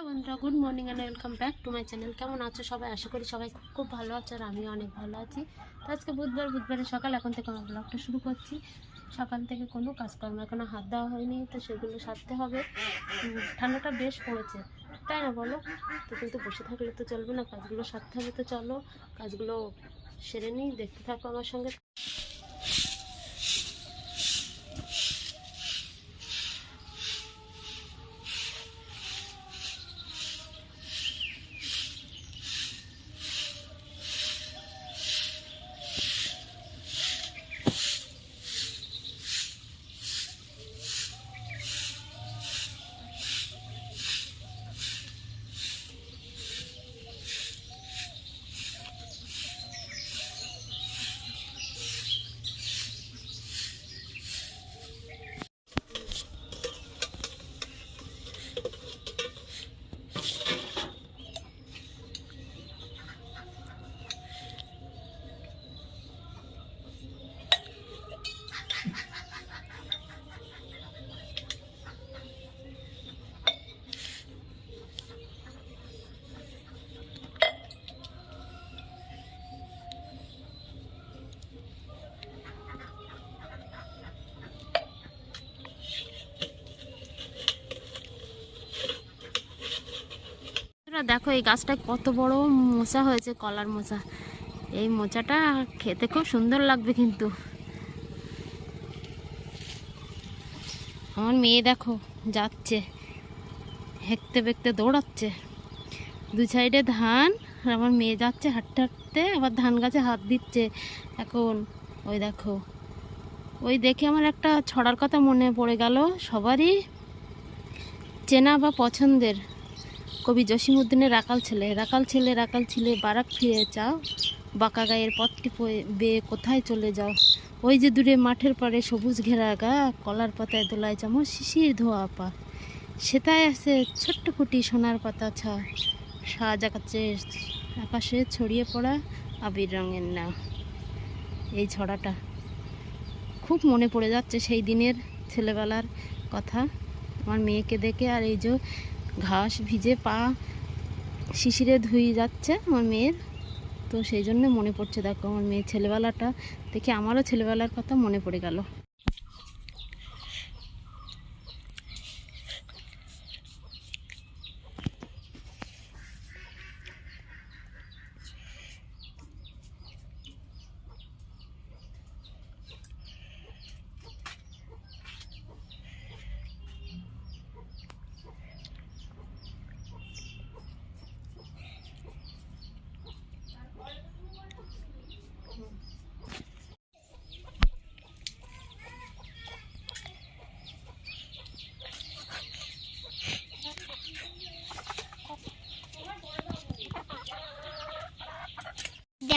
Hello বন্ধুরা good morning and welcome back to my channel কেমন আছো সবাই? আশা করি সবাই খুব ভালো আছো আর আমিও অনেক ভালো আছি। তো আজকে বুধবার, বুধবারের সকাল, এখন থেকে আমার ব্লগটা শুরু করছি। সকাল থেকে কোনো কাজকর্ম এখনও হাত দেওয়া হয়নি, তো সেগুলো সারতে হবে। ঠান্ডাটা বেশ পড়েছে। তাই না বলো? তো কিন্তু বসে থাকলে তো চলবে না, কাজগুলো সারতে হবে তো চলো। কাজগুলো সেরে নিই, দেখতে থাকো আমার সঙ্গে। বন্ধুরা দেখো এই গাছটায় কত বড় মোচা হয়েছে, কলার মোচা। এই মোচাটা খেতে খুব সুন্দর লাগবে কিন্তু। আমার মেয়ে দেখো যাচ্ছে, হেঁকতে বেঁকতে দৌড়াচ্ছে। দু সাইডে ধান, আর আমার মেয়ে যাচ্ছে হাঁটতে হাঁটতে, আবার ধান গাছে হাত দিচ্ছে। এখন ওই দেখো, ওই দেখে আমার একটা ছড়ার কথা মনে পড়ে গেল। সবারই চেনা বা পছন্দের। কবি জসিমুদ্দিনের রাকাল ছেলে। রাকাল ছেলে রাকাল ছেলে, বারাক ফিরে যাও। বাঁকা গায়ের পথটি বেয়ে কোথায় চলে যাও? ওই যে দূরে মাঠের পাড়ে সবুজ ঘেরা গা, কলার পাতায় দোলায় চামচ শিশির ধোয়া পা। সেটাই আছে ছোট্ট কুটি সোনার পাতা ছা। সাজ আকাশে আকাশে ছড়িয়ে পড়া আবির রঙের না। এই ছড়াটা খুব মনে পড়ে যাচ্ছে সেই দিনের ছেলেবেলার কথা। আমার মেয়েকে দেখে আর এই যে ঘাস ভিজে পা শিশিরে ধুয়ে যাচ্ছে আমার মেয়ের। তো সেই জন্য মনে পড়ছে, দেখো আমার মেয়ে ছেলেবেলাটা দেখে আমারও ছেলেবেলার কথা মনে পড়ে গেল।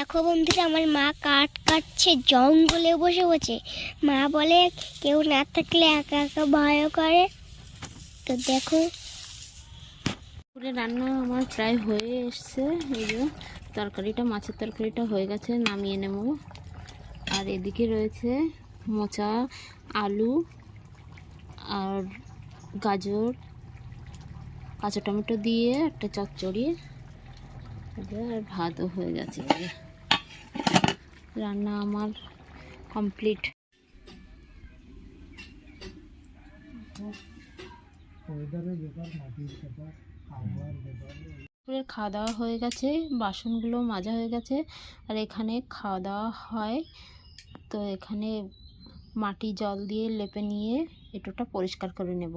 দেখো বন্ধুরা, আমার মা কাঠ কাটছে, জঙ্গলে বসে বসে। মা বলে, কেউ না থাকলে একা একা ভয় করে। তো দেখো। পুরে রান্না আমার প্রায় হয়ে এসছে, এই যে তরকারিটা, মাছের তরকারিটা হয়ে গেছে, নামিয়ে নেব। আর এদিকে রয়েছে মোচা, আলু আর গাজর, কাঁচা টমেটো দিয়ে একটা চচ্চড়ি, আর ভাতও হয়ে গেছে। রান্না আমার কমপ্লিট। দুপুরের খাওয়া দাওয়া হয়ে গেছে বাসনগুলো মাজা হয়ে গেছে আর এখানে খাওয়া দাওয়া হয়। তো এখানে মাটি জল দিয়ে লেপে নিয়ে এটোটা পরিষ্কার করে নেব।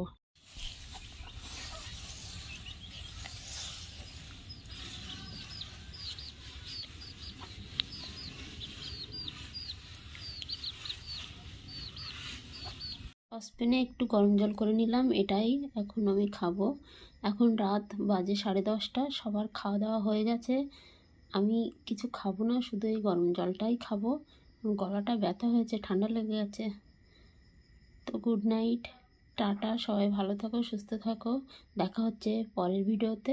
সসপ্যানে একটু গরম জল করে নিলাম, এটাই এখন আমি খাব। এখন রাত বাজে সাড়ে দশটা, সবার খাওয়া দাওয়া হয়ে গেছে। আমি কিছু খাব না, শুধু এই গরম জলটাই খাব। গলাটা ব্যথা হয়েছে, ঠান্ডা লেগে গেছে। তো গুড নাইট, টাটা, সবাই ভালো থাকো, সুস্থ থাকো। দেখা হচ্ছে পরের ভিডিওতে।